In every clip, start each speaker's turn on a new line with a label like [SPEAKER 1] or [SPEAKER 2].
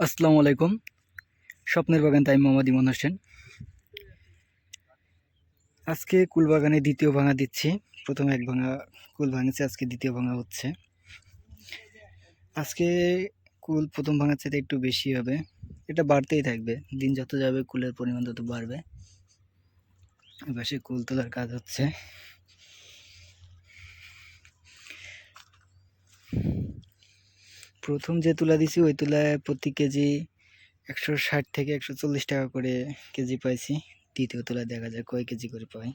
[SPEAKER 1] আসসালামু আলাইকুম। স্বপ্নের বাগান, তাই মোহাম্মদ ইমন হোসেন। আজকে কুল বাগানে দ্বিতীয় ভাঙা দিচ্ছি। প্রথম এক ভাঙা কুল ভাঙেছে, আজকে দ্বিতীয় ভাঙা হচ্ছে। আজকে কুল প্রথম ভাঙার চাইতে একটু বেশি হবে। এটা বাড়তেই থাকবে। দিন যত যাবে, কুলের পরিমাণ তত বাড়বে। এপাশে কুল তোলার কাজ হচ্ছে। প্রথম যে তুলা দিছি, ওই তুলায় প্রতি কেজি একশো ষাট থেকে একশো চল্লিশ টাকা করে কেজি পাইছি। দ্বিতীয় তুলায় দেখা যায়, কয় কেজি করে পাই?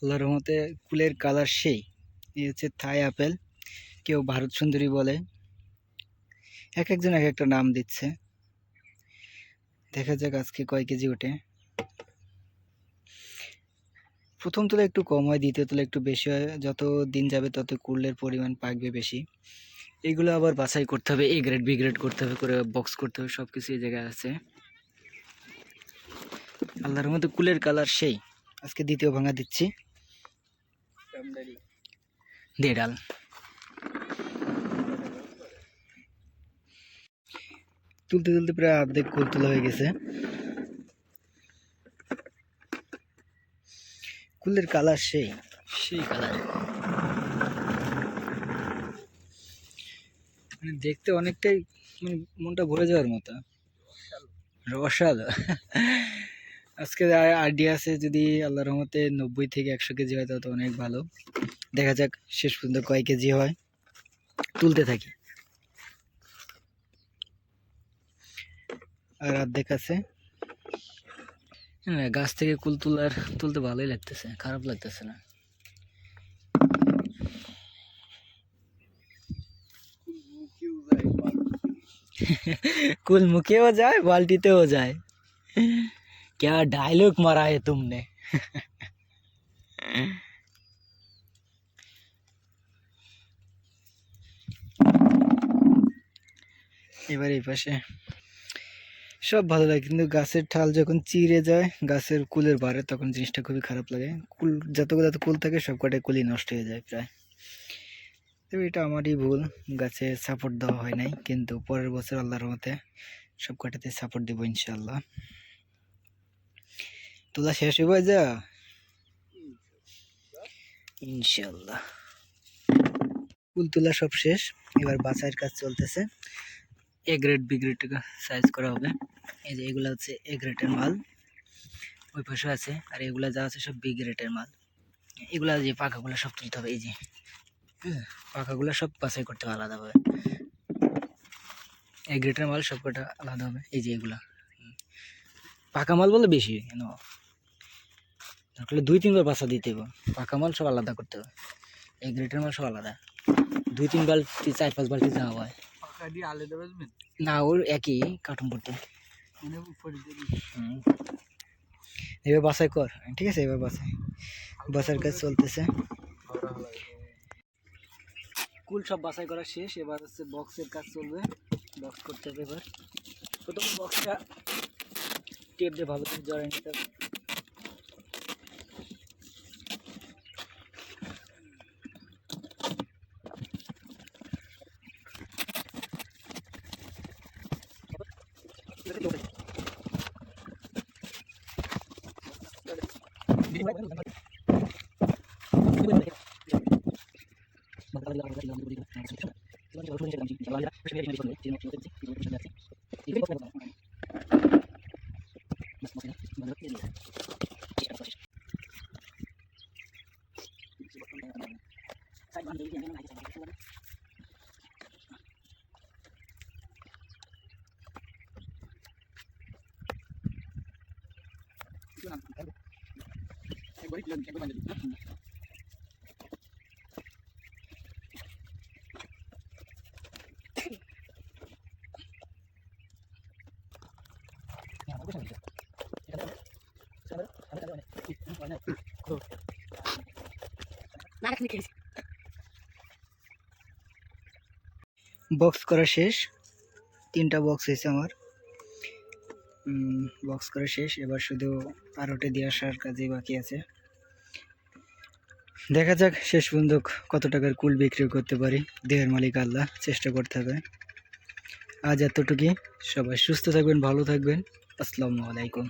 [SPEAKER 1] আল্লাহর রহমতে কুলের কালার সেই। এই হচ্ছে থাই আপেল। কেউ ভারত সুন্দরী বলে। এক একজন এক একটা নাম দিচ্ছে। দেখা যাক আজকে কয় কেজি ওঠে। প্রথম তুলা একটু কম হয়, দ্বিতীয় তুলা একটু বেশি হয়। যত দিন যাবে তত কুলের পরিমাণ পাকবে বেশি। এগুলো আবার বাছাই করতে হবে, এ গ্রেড বি গ্রেড করতে হবে, করে বক্স করতে হবে সব কিছু এই জায়গায় আছে। আল্লাহর মধ্যে কুলের কালার সেই। আজকে দ্বিতীয় ভাঙা দিচ্ছি। দে ডাল তুলতে তুলতে প্রায় অর্ধেক কুল তোলা হয়ে গেছে। কুলের কালার সেই সেই কালার। মানে দেখতে অনেকটাই মানে মনটা ভরে যাওয়ার মতো। রসালো। আজকে আইডিয়া আছে যদি আল্লাহ রহমতে নব্বই থেকে একশো কেজি হয় তত অনেক ভালো। দেখা যাক শেষ পর্যন্ত কয় কেজি হয়। তুলতে থাকি। আর অর্ধেক আছে হ্যাঁ গাছ থেকে কুল তোলার তুলতে ভালোই লাগতেছে খারাপ লাগতেছে না कुल मुखे हो जाए बाल्टी तो हो जाए क्या डायलॉग मारा है तुमने এবার এই পাশে সব ভালো লাগে। কিন্তু গাছের ঠাল যখন চিড়ে যায়, গাছের কুলের বাড়ে তখন জিনিসটা খুবই খারাপ লাগে। কুল, যতগুলো যত কুল থাকে সব কটাই কুলই নষ্ট হয়ে যায় প্রায়। তবে এটা আমারই ভুল। গাছে সাপোর্ট দেওয়া হয় নাই। কিন্তু পরের বছর আল্লাহর মতে সব কটাতে সাপোর্ট দেবো ইনশাল্লাহ তোলা শেষ হয়ে যা ইনশাল্লাহ কুল তোলা সব শেষ। এবার বাছাইয়ের কাজ চলতেছে। A grade B grade size করা হবে। এই যে এগুলো হচ্ছে এ গ্রেডের মাল। ওই পাশে আছে আর এগুলা যা আছে সব বি গ্রেডের মাল। এগুলা যে পাখাগুলো সব তুলতে হবে এই যে। হ্যাঁ, পাখাগুলো সব বাছাই করতে হবে আলাদাভাবে। এই গ্রেটের মাল সব কটা আলাদা হবে এই যে এগুলা। পাকা মাল বলে বেশি কেন? দুই তিনবার বাসা দিতে হবে। পাকা মাল সব আলাদা করতে হবে। এই গ্রেটের মাল সব আলাদা। দুই তিন বালতি চার পাঁচ বালতি যাওয়া হয়।
[SPEAKER 2] দিয়ে আলাদা
[SPEAKER 1] না ওর একই কার্টুন করতে
[SPEAKER 2] মানে উপরে
[SPEAKER 1] এবার বাসাই কর ঠিক আছে? এবার বাসাই বাসার কাজ চলতেছে। কুল সব বাছাই করা শেষ এবার হচ্ছে বক্সের কাজ চলবে। বক্স করতে হবে এবার। প্রথম বক্সটা টেপ দিয়ে ভালো করে জড়াই নিতে হবে বক্স করা শেষ। তিনটা বক্স হয়েছে আমার। বক্স করে শেষ। এবার শুধু আরোটে দিয়ে আসার কাজে বাকি আছে। দেখা যাক শেষ পর্যন্ত কত টাকার কুল বিক্রি করতে পারি। দেহের মালিক আল্লাহ, চেষ্টা করতে হবে। আজ এতটুকুই। সবাই সুস্থ থাকবেন, ভালো থাকবেন। আসসালামু আলাইকুম।